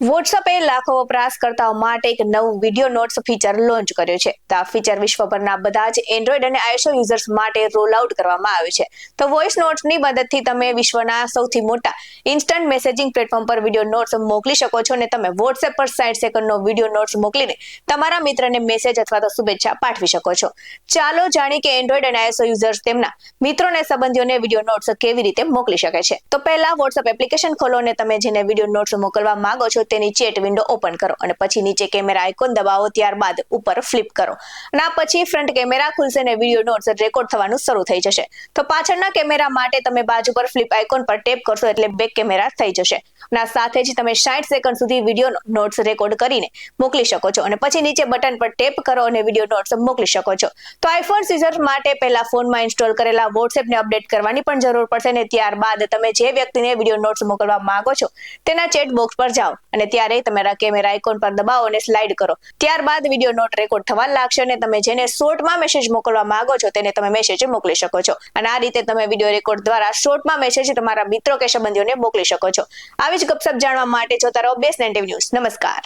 વોટ્સએપે લાખો વપરાશકર્તાઓ માટે એક નવું વીડિયો નોટ્સ ફીચર લોન્ચ કર્યું છે. તો આ ફીચર વિશ્વભરના બધા જ એન્ડ્રોઈડ અને આઈએસઓ યુઝર્સ માટે રોલ આઉટ કરવામાં આવ્યું છે. તો વોઇસ નોટ્સની મદદથી તમે વિશ્વના સૌથી મોટા ઇન્સ્ટન્ટ મેસેજિંગ પ્લેટફોર્મ પર વીડિયો નોટ્સ મોકલી શકો છો અને તમે વોટ્સએપ પર સાઠ સેકન્ડનો વીડિયો નોટ્સ મોકલીને તમારા મિત્રને મેસેજ અથવા તો શુભેચ્છા પાઠવી શકો છો. ચાલો જાણીએ કે એન્ડ્રોઈડ અને આઈએસઓ યુઝર્સ તેમના મિત્રોને સંબંધીઓને વીડિયો નોટ્સ કેવી રીતે મોકલી શકે છે. તો પહેલા વોટ્સએપ એપ્લિકેશન ખોલો અને તમે જેને વીડિયો નોટ્સ મોકલવા માંગો છો તેની ચેટ વિન્ડો ઓપન કરો અને પછી નીચે કેમેરા આઇકોન દબાવો, ત્યારબાદ ઉપર ફ્લિપ કરો. અને પછી ફ્રન્ટ કેમેરા ખુલશે અને વીડિયો નોટ્સ રેકોર્ડ થવાનું શરૂ થઈ જશે. તો પાછળના કેમેરા માટે તમે બાજુ પર ફ્લિપ આઇકોન પર ટેપ કરશો એટલે બેક કેમેરા થઈ જશે. અને સાથે જ તમે સાઠ સેકન્ડ સુધી વીડિયો નોટ્સ રેકોર્ડ કરીને મોકલી શકો છો. અને પછી નીચે બટન પર ટેપ કરો અને વીડિયો નોટ્સ મોકલી શકો છો. તો આઈફોન યુઝર માટે પહેલા ફોનમાં ઇન્સ્ટોલ કરેલા વોટ્સએપને અપડેટ કરવાની પણ જરૂર પડશે. અને ત્યારબાદ તમે જે વ્યક્તિને વીડિયો નોટ્સ મોકલવા માંગો છો, તેના ચેટ બોક્સ પર જાઓ. અને ત્યારે તમારા કેમેરા આઇકોન પર દબાવો અને સ્લાઇડ કરો. ત્યારબાદ વીડિયો નોટ રેકોર્ડ થવા લાગશે અને તમે જેને શોર્ટમાં મેસેજ મોકલવા માંગો છો તેને તમે મેસેજ મોકલી શકો છો. અને આ રીતે તમે વીડિયો રેકોર્ડ દ્વારા શોર્ટમાં મેસેજ તમારા મિત્રો કે સંબંધીઓને મોકલી શકો છો. આવી જ ગપસપ જાણવા માટે જોતા રહો બેસ નેટિવ ન્યૂઝ નમસ્કાર.